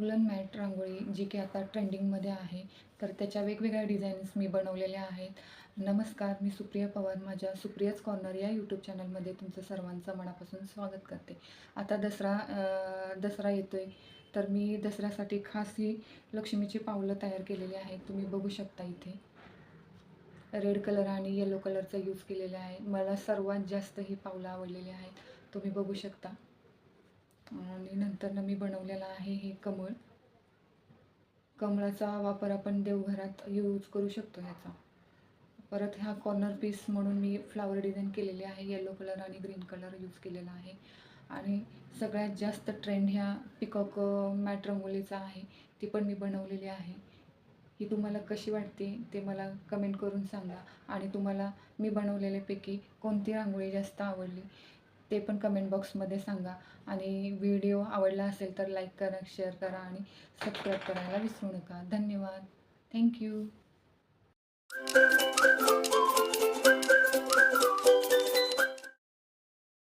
Woollen mat रांगोळी जी की आता ट्रेंडिंगमध्ये आहे. तर त्याच्या वेगवेगळ्या डिझाईन्स मी बनवलेल्या आहेत. नमस्कार मी सुप्रिया पवार माझ्या सुप्रियाच कॉर्नर या यूट्यूब चॅनलमध्ये तुमचं सर्वांचं मनापासून स्वागत करते. आता दसरा दसरा येतो आहे तर मी दसऱ्यासाठी खास ही लक्ष्मीची पावलं तयार केलेली आहेत. तुम्ही बघू शकता इथे. रेड कलर आणि येलो कलरचा यूज केलेला आहे. मला सर्वात जास्त ही पावलं आवडलेली आहेत. तुम्ही बघू शकता. आणि नंतर मी बनवलेला आहे हे कमळ. कमळाचा वापर आपण देवघरात यूज करू शकतो ह्याचा. परत ह्या कॉर्नर पीस म्हणून मी फ्लावर डिझाईन केलेली आहे येलो कलर आणि ग्रीन कलर यूज केलेला आहे. आणि सगळ्यात जास्त ट्रेंड ह्या पिकॉक मॅट रंगोलीचा आहे ती पण मी बनवलेली आहे. ही तुम्हाला कशी वाटते ते मला कमेंट करून सांगा. आणि तुम्हाला मी बनवलेल्यापैकी कोणती रांगोळी जास्त आवडली? ते पण कमेंट बॉक्समध्ये सांगा. आणि व्हिडिओ आवडला असेल तर लाईक करा शेअर करा आणि सबस्क्राईब करायला विसरू नका. धन्यवाद. थँक्यू